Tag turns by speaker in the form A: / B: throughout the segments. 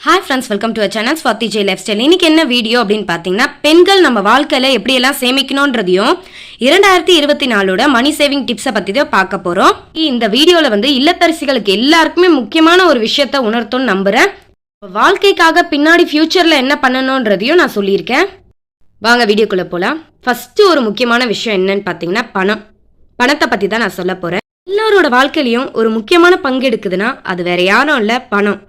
A: Hi friends welcome to channel Swathi J lifestyle இன்னைக்கு என்ன video அப்படின்னு பார்த்தீங்கன்னா பெண்கள் நம்ம வாழ்க்கையில் எப்படியெல்லாம் சேமிக்கணுன்றதையும் இரண்டாயிரத்தி இருபத்தி நாலோட மணி சேவிங் டிப்ஸை பற்றி தான் பார்க்க போகிறோம் இந்த வீடியோவில் வந்து இல்லத்தரசிகளுக்கு எல்லாருக்குமே முக்கியமான ஒரு விஷயத்த உணர்த்தும்னு நம்புகிறேன் வாழ்க்கைக்காக பின்னாடி ஃப்யூச்சரில் என்ன பண்ணணுன்றதையும் நான் சொல்லியிருக்கேன். வாங்க வீடியோக்குள்ளே போகலாம் ஃபஸ்ட்டு ஒரு முக்கியமான விஷயம் என்னன்னு பார்த்தீங்கன்னா பணம். பணத்தை பற்றி தான் நான் சொல்ல போகிறேன் எல்லாரோட வாழ்க்கையிலையும் ஒரு முக்கியமான பங்கு எடுக்குதுன்னா அது வேற யாரும் இல்லை பணம்.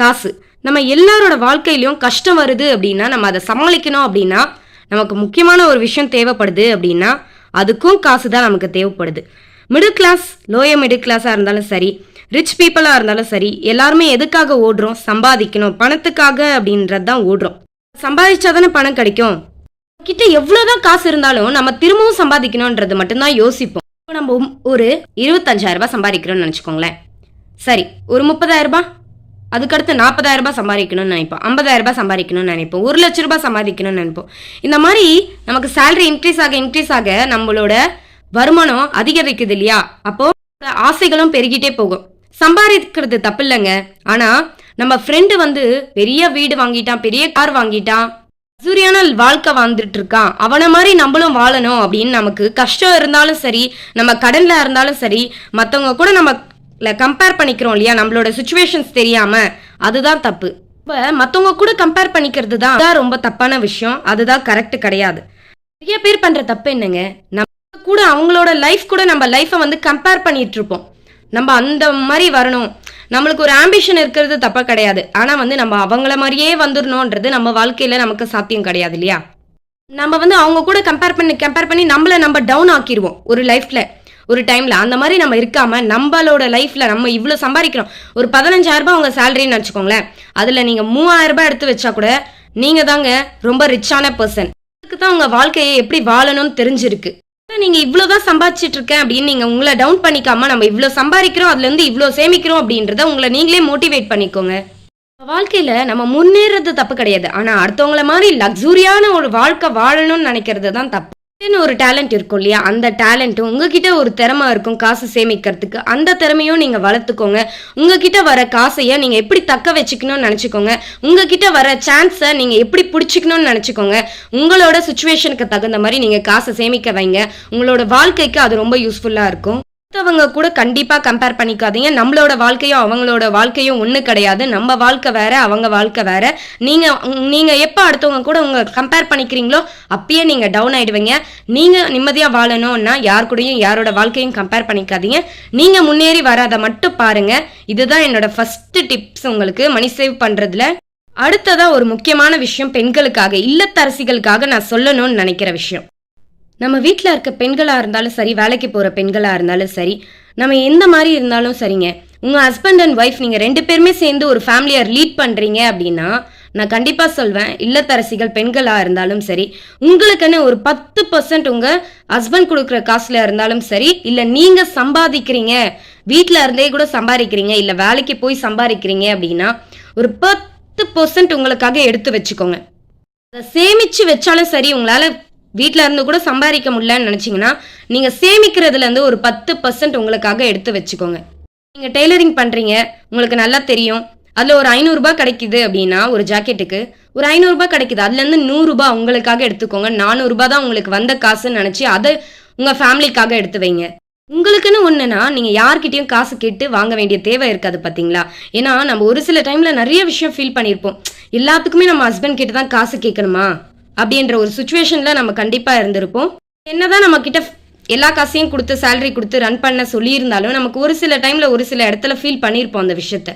A: காசு. நம்ம எல்லாரோட வாழ்க்கையிலையும் கஷ்டம் வருது அப்படின்னா நம்ம அதை சமாளிக்கணும் அப்படின்னா நமக்கு முக்கியமான ஒரு விஷயம் தேவைப்படுது அப்படின்னா அதுக்கும் காசு தான் நமக்கு தேவைப்படுது. மிடில் கிளாஸ் லோயர் மிடில் கிளாஸாக இருந்தாலும் சரி ரிச் பீப்புளாக இருந்தாலும் சரி எல்லாருமே எதுக்காக ஓடுறோம்? சம்பாதிக்கணும். பணத்துக்காக அப்படின்றது தான் ஓடுறோம். சம்பாதிச்சா தானே பணம் கிடைக்கும். கிட்ட எவ்வளோதான் காசு இருந்தாலும் நம்ம திரும்பவும் சம்பாதிக்கணுன்றது மட்டும்தான் யோசிப்போம். இப்போ நம்ம ஒரு இருபத்தஞ்சாயிரம் ரூபாய் சம்பாதிக்கிறோம்னு நினச்சிக்கோங்களேன். சரி ஒரு முப்பதாயிரம் ரூபாய் அதுக்கடுத்து நாற்பதாயிரம் ரூபாய் சம்பாதிக்கணும்னு நினைப்போம். ஐம்பதாயிரம் ரூபாய் சம்பாதிக்கணும்னு நினைப்போம். ஒரு லட்ச ரூபாய் சம்பாதிக்கணும்னு நினைப்போம். இந்த மாதிரி நமக்கு சேலரி இன்க்ரீஸ் ஆக இன்க்ரீஸ் ஆக நம்மளோட வருமானம் அதிகரிக்குது இல்லையா? அப்போ ஆசைகளும் பெருகிட்டே போகும். சம்பாதிக்கிறது தப்பு இல்லைங்க ஆனா நம்ம ஃப்ரெண்டு வந்து பெரிய வீடு வாங்கிட்டான் பெரிய கார் வாங்கிட்டான் சூரியான வாழ்க்கை வாழ்ந்துட்டு இருக்கான். அவனை மாதிரி நம்மளும் வாழணும் அப்படின்னு நமக்கு கஷ்டம் இருந்தாலும் சரி நம்ம கடன்ல இருந்தாலும் சரி மற்றவங்க கூட நம்ம கம்பேர் பண்ணிக்கிறோம் இல்லையா? நம்மளோட சுச்சுவேஷன்ஸ் தெரியாமல் அதுதான் தப்பு. இப்போ மற்றவங்க கூட கம்பேர் பண்ணிக்கிறது தான் அதான் ரொம்ப தப்பான விஷயம். அதுதான் கரெக்ட் கிடையாது. நிறைய பேர் பண்ணுற தப்பு என்னங்க? நம்ம கூட அவங்களோட லைஃப் கூட நம்ம லைஃப்பை வந்து கம்பேர் பண்ணிட்டு இருப்போம். நம்ம அந்த மாதிரி வரணும். நம்மளுக்கு ஒரு ஆம்பிஷன் இருக்கிறது தப்பா கிடையாது. ஆனால் வந்து நம்ம அவங்கள மாதிரியே வந்துடணுன்றது நம்ம வாழ்க்கையில் நமக்கு சாத்தியம் கிடையாது இல்லையா? நம்ம வந்து அவங்க கூட கம்பேர் பண்ணி கம்பேர் பண்ணி நம்மள நம்ம டவுன் ஆக்கிடுவோம் ஒரு லைஃப்பில் ஒரு டைம்ல அந்த மாதிரி நம்ம இருக்காம நம்மளோட லைஃப்ல நம்ம இவ்வளவு சம்பாதிக்கிறோம். ஒரு பதினஞ்சாயிரம் ரூபாய் உங்க சேலரின்னு வச்சுக்கோங்களேன். அதுல நீங்க மூவாயிரம் ரூபாய் எடுத்து வச்சா கூட நீங்க தாங்க ரொம்ப ரிச்சான பர்சன் அதுக்கு தான் உங்க வாழ்க்கையை எப்படி வாழணும்னு தெரிஞ்சிருக்கு. நீங்க இவ்வளவுதான் சம்பாதிச்சிட்டு இருக்கேன் அப்படின்னு நீங்க உங்களை டவுன் பண்ணிக்காம நம்ம இவ்வளவு சம்பாதிக்கிறோம் அதுல இருந்து இவ்வளவு சேமிக்கிறோம் அப்படின்றத உங்களை நீங்களே மோட்டிவேட் பண்ணிக்கோங்க. வாழ்க்கையில நம்ம முன்னேறது தப்பு கிடையாது. ஆனா அடுத்தவங்கள மாதிரி லக்ஸூரியான ஒரு வாழ்க்கை வாழணும்னு நினைக்கிறது தான் தப்பு. ஒரு டேலண்ட் இருக்கும் இல்லையா? அந்த டேலண்ட்டும் உங்ககிட்ட ஒரு திறமை இருக்கும் காசு சேமிக்கிறதுக்கு. அந்த திறமையும் நீங்க வளர்த்துக்கோங்க. உங்ககிட்ட வர காசையை நீங்க எப்படி தக்க வச்சுக்கணும்னு நினைச்சுக்கோங்க. உங்ககிட்ட வர சான்ஸை நீங்க எப்படி பிடிச்சிக்கணும்னு நினைச்சுக்கோங்க. உங்களோட சுச்சுவேஷனுக்கு தகுந்த மாதிரி நீங்க காசை சேமிக்க வைங்க. உங்களோட வாழ்க்கைக்கு அது ரொம்ப யூஸ்ஃபுல்லா இருக்கும். மற்றவங்க கூட கண்டிப்பாக கம்பேர் பண்ணிக்காதீங்க. நம்மளோட வாழ்க்கையும் அவங்களோட வாழ்க்கையும் ஒன்று கிடையாது. நம்ம வாழ்க்கை வேற அவங்க வாழ்க்கை வேற. நீங்கள் நீங்கள் எப்போ அடுத்தவங்க கூட உங்களை கம்பேர் பண்ணிக்கிறீங்களோ அப்பயே நீங்கள் டவுன் ஆகிடுவீங்க நீங்கள் நிம்மதியாக வாழணும்னா யார் கூடயும் யாரோட வாழ்க்கையும் கம்பேர் பண்ணிக்காதீங்க. நீங்கள் முன்னேறி வராத மட்டும் பாருங்கள் இதுதான் என்னோட ஃபஸ்ட்டு டிப்ஸ் உங்களுக்கு. மணி சேவ் பண்ணுறதுல அடுத்ததாக ஒரு முக்கியமான விஷயம் பெண்களுக்காக இல்லத்தரசிகளுக்காக நான் சொல்லணும்னு நினைக்கிற விஷயம். நம்ம வீட்டில் இருக்க பெண்களாக இருந்தாலும் சரி வேலைக்கு போகிற பெண்களாக இருந்தாலும் சரி நம்ம எந்த மாதிரி இருந்தாலும் சரிங்க. உங்கள் ஹஸ்பண்ட் அண்ட் ஒய்ஃப் நீங்கள் ரெண்டு பேருமே சேர்ந்து ஒரு ஃபேமிலியை லீட் பண்ணுறீங்க அப்படின்னா நான் கண்டிப்பாக சொல்வேன் இல்லத்தரசிகள் பெண்களாக இருந்தாலும் சரி உங்களுக்குன்னு ஒரு பத்து பர்சன்ட் உங்கள் ஹஸ்பண்ட் கொடுக்குற காசில் இருந்தாலும் சரி இல்லை நீங்கள் சம்பாதிக்கிறீங்க வீட்டில் இருந்தே கூட சம்பாதிக்கிறீங்க இல்லை வேலைக்கு போய் சம்பாதிக்கிறீங்க அப்படின்னா ஒரு பத்து பர்சன்ட் உங்களுக்காக எடுத்து வச்சுக்கோங்க. அதை சேமிச்சு வச்சாலும் சரி உங்களால் வீட்டில் இருந்து கூட சம்பாதிக்க முடியலன்னு நினச்சிங்கன்னா நீங்கள் சேமிக்கிறதுலேருந்து ஒரு பத்து பர்சன்ட் உங்களுக்காக எடுத்து வச்சுக்கோங்க. நீங்கள் டெய்லரிங் பண்ணுறீங்க உங்களுக்கு நல்லா தெரியும். அதில் ஒரு ஐநூறுரூபா கிடைக்குது அப்படின்னா ஒரு ஜாக்கெட்டுக்கு ஒரு ஐநூறுரூபா கிடைக்குது. அதுலேருந்து நூறுரூபா உங்களுக்காக எடுத்துக்கோங்க. நானூறுரூபா தான் உங்களுக்கு வந்த காசுன்னு நினச்சி அதை உங்கள் ஃபேமிலிக்காக எடுத்து வைங்க. உங்களுக்குன்னு ஒன்றுனா நீங்கள் யார்கிட்டையும் காசு கேட்டு வாங்க வேண்டிய தேவை இருக்காது பார்த்தீங்களா ஏன்னா நம்ம ஒரு சில டைமில் நிறைய விஷயம் ஃபீல் பண்ணியிருப்போம் எல்லாத்துக்குமே நம்ம ஹஸ்பண்ட் கிட்ட தான் காசு கேட்கணுமா? அப்படின்ற ஒரு சுச்சுவேஷனில் நம்ம கண்டிப்பாக இருந்திருப்போம். என்னதான் நம்ம கிட்ட எல்லா காசையும் கொடுத்து சேலரி கொடுத்து ரன் பண்ண சொல்லியிருந்தாலும் நமக்கு ஒரு சில டைம்ல ஒரு சில இடத்துல ஃபீல் பண்ணியிருப்போம் அந்த விஷயத்த.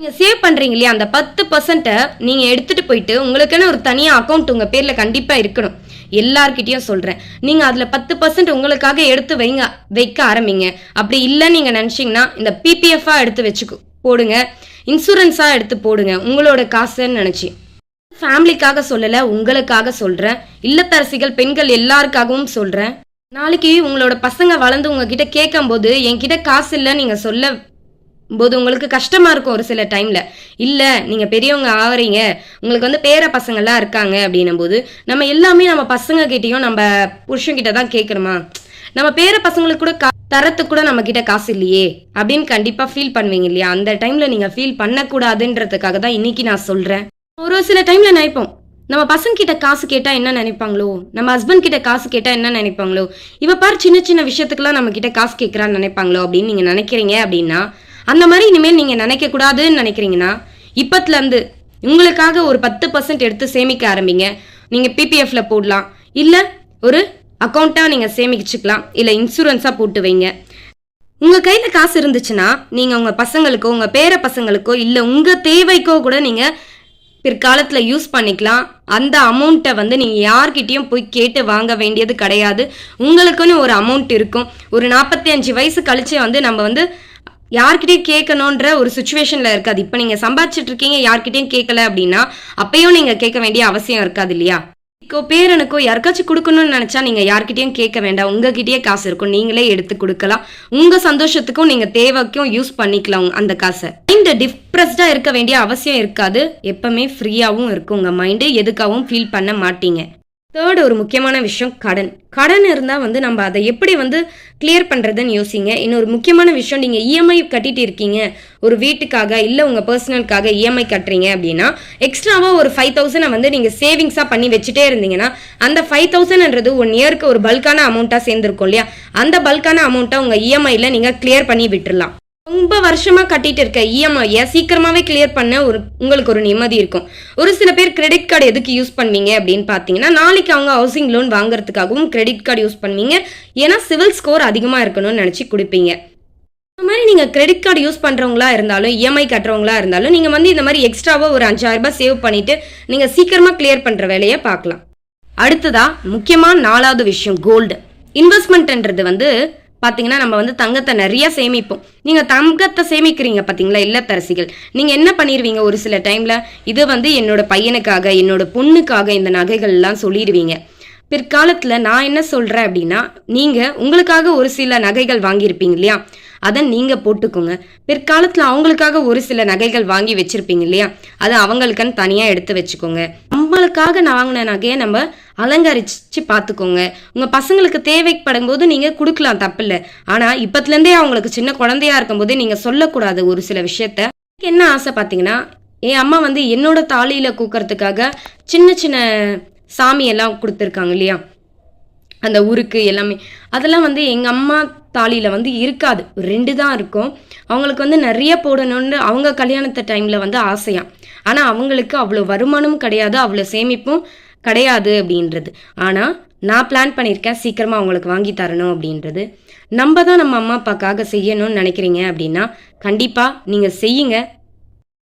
A: நீங்கள் சேவ் பண்ணுறீங்க இல்லையா? அந்த பத்து பர்சன்ட்டை நீங்கள் எடுத்துகிட்டு போயிட்டு உங்களுக்குன்னு ஒரு தனியாக அக்கௌண்ட் உங்கள் பேரில் கண்டிப்பாக இருக்கணும். எல்லார்கிட்டயும் சொல்கிறேன் நீங்கள் அதில் பத்து பர்சன்ட் உங்களுக்காக எடுத்து வைங்க வைக்க ஆரம்பிங்க. அப்படி இல்லை நீங்கள் நினச்சிங்கன்னா இந்த பிபிஎஃபாக எடுத்து வச்சுக்கோ போடுங்க. இன்சூரன்ஸாக எடுத்து போடுங்க உங்களோட காசுன்னு நினச்சி. ஃபேமிலிக்காக சொல்லல உங்களுக்காக சொல்றேன். இல்லத்தரசிகள் பெண்கள் எல்லாருக்காகவும் சொல்றேன். நாளைக்கு உங்களோட பசங்க வளர்ந்து உங்ககிட்ட கேட்கும்போது என்கிட்ட காசு இல்லை நீங்க சொல்ல போது உங்களுக்கு கஷ்டமா இருக்கும் ஒரு சில டைம்ல இல்ல நீங்க பெரியவங்க ஆகிறீங்க உங்களுக்கு வந்து பேர பசங்கள்லாம் இருக்காங்க அப்படின்னும் போது நம்ம எல்லாமே நம்ம பசங்க கிட்டயும் நம்ம புருஷன் தான் கேட்கணுமா? நம்ம பேர பசங்களுக்கு கூட கா- தரத்துக்கு கூட நம்ம கிட்ட காசு இல்லையே அப்படின்னு கண்டிப்பா ஃபீல் பண்ணுவீங்க இல்லையா? அந்த டைம்ல நீங்க ஃபீல் பண்ணக்கூடாதுன்றதுக்காக தான் இன்னைக்கு நான் சொல்றேன். ஒரு சில டைம்ல நினைப்போம். நம்ம பசங்க கிட்ட காசு கேட்டா என்ன நினைப்பாங்களோ? நம்ம ஹஸ்பண்ட் கிட்ட காசு கேட்டா என்ன நினைப்பாங்களோ? இவ பார் சின்ன சின்ன விஷயத்துக்குலாம் நம்ம கிட்ட காசு கேட்கறான்னு நினைப்பாங்களோ அப்படின்னு நீங்க நினைக்கிறீங்க அப்படின்னா அந்த மாதிரி இனிமேல் நீங்க நினைக்க கூடாதுன்னு நினைக்கிறீங்கன்னா இப்பத்துல இருந்து உங்களுக்காக ஒரு பத்து பர்சன்ட் எடுத்து சேமிக்க ஆரம்பிங்க. நீங்க பிபிஎஃப்ல போடலாம். இல்ல ஒரு அக்கௌண்ட்டா நீங்க சேமிச்சுக்கலாம். இல்ல இன்சூரன்ஸா போட்டு வைங்க. உங்க கையில காசு இருந்துச்சுன்னா நீங்க உங்க பசங்களுக்கோ உங்க பேர பசங்களுக்கோ இல்ல உங்க தேவைக்கோ கூட நீங்க பிற்காலத்தில் யூஸ் பண்ணிக்கலாம். அந்த அமௌண்ட்டை வந்து நீங்கள் யார்கிட்டயும் போய் கேட்டு வாங்க வேண்டியது கிடையாது. உங்களுக்குன்னு ஒரு அமௌண்ட் இருக்கும். ஒரு நாற்பத்தி அஞ்சு வயசு கழிச்சு வந்து நம்ம வந்து யார்கிட்டயும் கேட்கணுன்ற ஒரு சுச்சுவேஷனில் இருக்காது. இப்போ நீங்கள் சம்பாதிச்சிட்டு இருக்கீங்க யார்கிட்டயும் கேட்கல அப்படின்னா அப்பயும் நீங்கள் கேட்க வேண்டிய அவசியம் இருக்காது இல்லையா? இப்போ பேரனுக்கோ யாருக்காச்சும் கொடுக்கணும்னு நினச்சா நீங்கள் யார்கிட்டயும் கேட்க வேண்டாம். உங்ககிட்டயே காசு இருக்கும். நீங்களே எடுத்து கொடுக்கலாம். உங்கள் சந்தோஷத்துக்கும் நீங்கள் தேவைக்கும் யூஸ் பண்ணிக்கலாம் அந்த காசை. மைண்ட் டிப்ரெஸ்டாக இருக்க வேண்டிய அவசியம் இருக்காது. எப்பவுமே ஃப்ரீயாகவும் இருக்கும் உங்கள் மைண்டு எதுக்காகவும் ஃபீல் பண்ண மாட்டீங்க. தேர்ட் ஒரு முக்கியமான விஷயம் கடன். கடன் இருந்தால் வந்து நம்ம அதை எப்படி வந்து கிளியர் பண்ணுறதுன்னு யோசிங்க. இன்னொரு முக்கியமான விஷயம் நீங்கள் இஎம்ஐ கட்டிட்டு இருக்கீங்க. ஒரு வீட்டுக்காக இல்லை உங்கள் பர்சனலுக்காக இஎம்ஐ கட்டுறீங்க அப்படின்னா எக்ஸ்ட்ராவாக ஒரு ஃபைவ் தௌசண்டை வந்து நீங்கள் சேவிங்ஸாக பண்ணி வச்சுட்டே இருந்தீங்கன்னா அந்த ஃபைவ் தௌசண்ட்ன்றது ஒன் இயருக்கு ஒரு பல்கான அமௌண்ட்டாக சேர்ந்துருக்கும் இல்லையா? அந்த பல்கான அமௌண்ட்டை உங்கள் இஎம்ஐயில் நீங்கள் கிளியர் பண்ணி விட்டுறலாம். ரொம்ப வருஷமா கட்டிட்டு இருக்க இஎம்ஐயை சீக்கிரமாவே கிளியர் பண்ண ஒரு உங்களுக்கு ஒரு நிம்மதி இருக்கும். ஒரு சில பேர் கிரெடிட் கார்டு எதுக்கு யூஸ் பண்ணுவீங்க அப்படின்னு பார்த்தீங்கன்னா நாளைக்கு அவங்க ஹவுசிங் லோன் வாங்குறதுக்காகவும் கிரெடிட் கார்டு யூஸ் பண்ணுவீங்க ஏன்னா சிவில் ஸ்கோர் அதிகமாக இருக்கணும்னு நினச்சி கொடுப்பீங்க. இந்த மாதிரி நீங்கள் கிரெடிட் கார்டு யூஸ் பண்ணுறவங்களா இருந்தாலும் இஎம்ஐ கட்டுறவங்களா இருந்தாலும் நீங்கள் வந்து இந்த மாதிரி எக்ஸ்ட்ராவாக ஒரு அஞ்சாயிரம் ரூபாய் சேவ் பண்ணிட்டு நீங்கள் சீக்கிரமாக கிளியர் பண்ணுற வேலையை பார்க்கலாம் அடுத்ததா முக்கியமான நாலாவது விஷயம் கோல்டு இன்வெஸ்ட்மெண்ட்ன்றது வந்து பார்த்தீங்கன்னா நம்ம வந்து தங்கத்தை நிறைய சேமிப்போம். நீங்கள் தங்கத்தை சேமிக்கிறீங்க பார்த்தீங்களா இல்லத்தரசிகள்? நீங்கள் என்ன பண்ணிடுவீங்க ஒரு சில டைமில் இது வந்து என்னோட பையனுக்காக என்னோட பொண்ணுக்காக இந்த நகைகள்லாம் சொல்லிடுவீங்க. பிற்காலத்தில் நான் என்ன சொல்கிறேன் அப்படின்னா நீங்கள் உங்களுக்காக ஒரு சில நகைகள் வாங்கியிருப்பீங்க இல்லையா? அதை நீங்கள் போட்டுக்கோங்க. பிற்காலத்தில் அவங்களுக்காக ஒரு சில நகைகள் வாங்கி வச்சிருப்பீங்க இல்லையா? அதை அவங்களுக்குன்னு தனியாக எடுத்து வச்சுக்கோங்க. நம்மளுக்காக நான் வாங்கின நகையை நம்ம அலங்கரிச்சு பார்த்துக்கோங்க. உங்கள் பசங்களுக்கு தேவைப்படும் போது நீங்கள் கொடுக்கலாம் தப்பில்லை. ஆனால் இப்பத்துலேருந்தே அவங்களுக்கு சின்ன குழந்தையா இருக்கும்போதே நீங்கள் சொல்லக்கூடாது ஒரு சில விஷயத்த. எனக்கு என்ன ஆசை பார்த்தீங்கன்னா என் அம்மா வந்து என்னோட தாலியில் கூக்கிறதுக்காக சின்ன சின்ன சாமி எல்லாம் கொடுத்துருக்காங்க இல்லையா? அந்த உருக்கு எல்லாமே. அதெல்லாம் வந்து எங்கள் அம்மா தாலியில் வந்து இருக்காது. ரெண்டு தான் இருக்கும். அவங்களுக்கு வந்து நிறைய போடணும்னு அவங்க கல்யாணத்து டைமில் வந்து ஆசையாம் ஆனால் அவங்களுக்கு அவ்வளோ வருமானமும் கிடையாது அவ்வளோ சேமிப்பும் கிடையாது அப்படின்றது. ஆனால் நான் பிளான் பண்ணியிருக்கேன் சீக்கிரமாக அவங்களுக்கு வாங்கி தரணும் அப்படின்றது. நம்ம தான் நம்ம அம்மா அப்பாக்காக செய்யணும்னு நினைக்கிறீங்க அப்படின்னா கண்டிப்பாக நீங்கள் செய்யுங்க.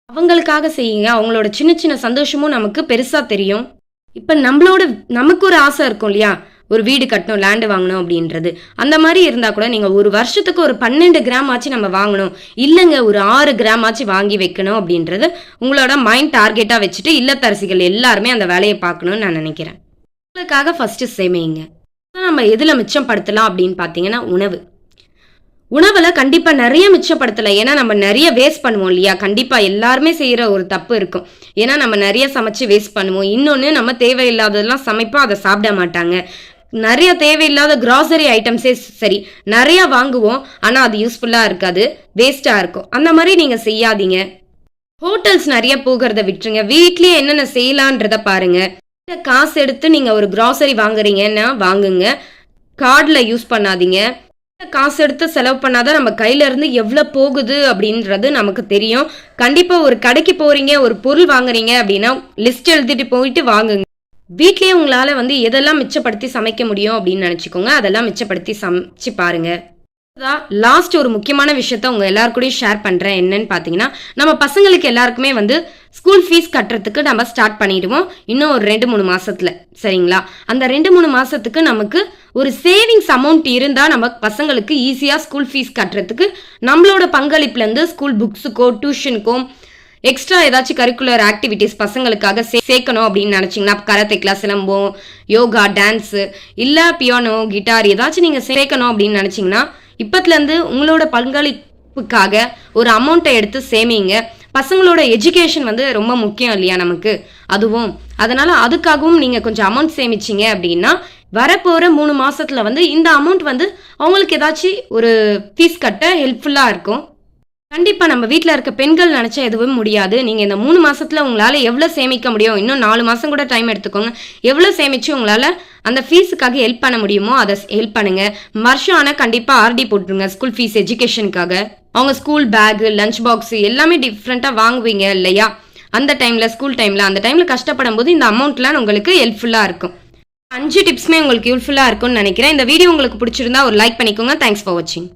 A: அவங்களுக்காக செய்யுங்க. அவங்களோட சின்ன சின்ன சந்தோஷமும் நமக்கு பெருசாக தெரியும். இப்போ நம்மளோட நமக்கு ஒரு ஆசை இருக்கும் இல்லையா? ஒரு வீடு கட்டணும் லேண்டு வாங்கணும் அப்படின்றது. அந்த மாதிரி இருந்தால் கூட நீங்கள் ஒரு வருஷத்துக்கு ஒரு பன்னெண்டு கிராம் ஆச்சு நம்ம வாங்கணும். இல்லைங்க ஒரு ஆறு கிராம் ஆச்சு வாங்கி வைக்கணும் அப்படின்றது உங்களோட மைண்ட் டார்கெட்டாக வச்சுட்டு இல்லத்தரசிகள் எல்லாருமே அந்த வேலையை பார்க்கணும்னு நான் நினைக்கிறேன். உங்களுக்காக ஃபஸ்ட்டு சேமிங்க நம்ம எதில் மிச்சப்படுத்தலாம் அப்படின்னு பார்த்தீங்கன்னா உணவு. உணவில் கண்டிப்பாக நிறைய மிச்சப்படுத்தலை ஏன்னா நம்ம நிறைய வேஸ்ட் பண்ணுவோம் இல்லையா? கண்டிப்பாக எல்லாருமே செய்கிற ஒரு தப்பு இருக்கும். ஏன்னா நம்ம நிறைய சமைச்சு வேஸ்ட் பண்ணுவோம். இன்னொன்று நம்ம தேவையில்லாததெல்லாம் சமைப்போம் அதை சாப்பிட மாட்டாங்க. நிறைய தேவையில்லாத கிராசரி ஐட்டம்ஸே சரி நிறைய வாங்குவோம் ஆனால் அது யூஸ்ஃபுல்லாக இருக்காது வேஸ்ட்டாக இருக்கும். அந்த மாதிரி நீங்கள் செய்யாதீங்க. ஹோட்டல்ஸ் நிறைய போகிறத விட்டுருங்க. வீட்லயே என்னென்ன செய்யலான்றத பாருங்க. காசு எடுத்து நீங்கள் ஒரு கிராசரி வாங்குறீங்கன்னா வாங்குங்க. கார்டில் யூஸ் பண்ணாதீங்க. காசு எடுத்து செலவு பண்ணாதான் நம்ம கையில இருந்து எவ்வளோ போகுது அப்படின்றது நமக்கு தெரியும். கண்டிப்பாக ஒரு கடைக்கு போறீங்க ஒரு பொருள் வாங்குறீங்க அப்படின்னா லிஸ்ட் எழுதிட்டு போயிட்டு வாங்குங்க. வீட்லேயே உங்களால் வந்து எதெல்லாம் மிச்சப்படுத்தி சமைக்க முடியும் அப்படின்னு நினச்சிக்கோங்க. அதெல்லாம் மிச்சப்படுத்தி சமைச்சு பாருங்க. லாஸ்ட் ஒரு முக்கியமான விஷயத்த உங்க எல்லாருக்கூடையும் ஷேர் பண்றேன். என்னன்னு பாத்தீங்கன்னா நம்ம பசங்களுக்கு எல்லாருக்குமே வந்து ஸ்கூல் ஃபீஸ் கட்டுறதுக்கு நம்ம ஸ்டார்ட் பண்ணிடுவோம். இன்னும் ஒரு ரெண்டு மூணு மாசத்துல. சரிங்களா? அந்த ரெண்டு மூணு மாசத்துக்கு நமக்கு ஒரு சேவிங்ஸ் அமௌண்ட் இருந்தா நம்ம பசங்களுக்கு ஈஸியா ஸ்கூல் ஃபீஸ் கட்டுறதுக்கு நம்மளோட பங்களிப்புல இருந்து ஸ்கூல் புக்ஸுக்கோ டியூஷனுக்கோ எக்ஸ்ட்ரா ஏதாச்சும் கரிக்குலர் ஆக்டிவிட்டிஸ் பசங்களுக்காக சே சேர்க்கணும் அப்படின்னு நினச்சிங்கன்னா karate class silambam yoga dance இல்லை பியானோ கிட்டார் ஏதாச்சும் நீங்கள் சேர்க்கணும் அப்படின்னு நினச்சிங்கன்னா இப்பத்துலேருந்து உங்களோட பங்களிப்புக்காக ஒரு அமௌண்ட்டை எடுத்து சேமிங்க. பசங்களோட எஜுகேஷன் வந்து ரொம்ப முக்கியம் இல்லையா நமக்கு? அதுவும். அதனால் அதுக்காகவும் நீங்கள் கொஞ்சம் அமௌண்ட் சேமிச்சிங்க அப்படின்னா வரப்போகிற மூணு மாசத்துல வந்து இந்த அமௌண்ட் வந்து அவங்களுக்கு ஏதாச்சும் ஒரு ஃபீஸ் கட்ட ஹெல்ப்ஃபுல்லாக இருக்கும். கண்டிப்பாக நம்ம வீட்டில் இருக்க பெண்கள் நினச்சா எதுவும் முடியாது. நீங்கள் இந்த மூணு மாதத்தில் உங்களால் எவ்வளோ சேமிக்க முடியும்? இன்னும் நாலு மாதம் கூட டைம் எடுத்துக்கோங்க. எவ்வளோ சேமித்து உங்களால் அந்த ஃபீஸுக்காக ஹெல்ப் பண்ண முடியுமோ அதை ஹெல்ப் பண்ணுங்க. வருஷம் ஆனால் கண்டிப்பாக ஆர்டி போட்டுருங்க ஸ்கூல் ஃபீஸ் எஜுகேஷனுக்காக அவங்க ஸ்கூல் பேகு லஞ்ச் பாக்ஸு எல்லாமே டிஃப்ரெண்ட்டாக வாங்குவீங்க இல்லையா? அந்த டைமில் ஸ்கூல் டைமில் அந்த டைமில் கஷ்டப்படும் போது இந்த அமௌண்ட்லாம் உங்களுக்கு ஹெல்ப்ஃபுல்லாக இருக்கும். அஞ்சு டிப்ஸுமே உங்களுக்கு யூஸ்ஃபுல்லாக இருக்கும்னு நினைக்கிறேன். இந்த வீடியோ உங்களுக்கு பிடிச்சிருந்தா ஒரு லைக் பண்ணிக்கோங்க. தேங்க்ஸ் ஃபார் வாட்சிங்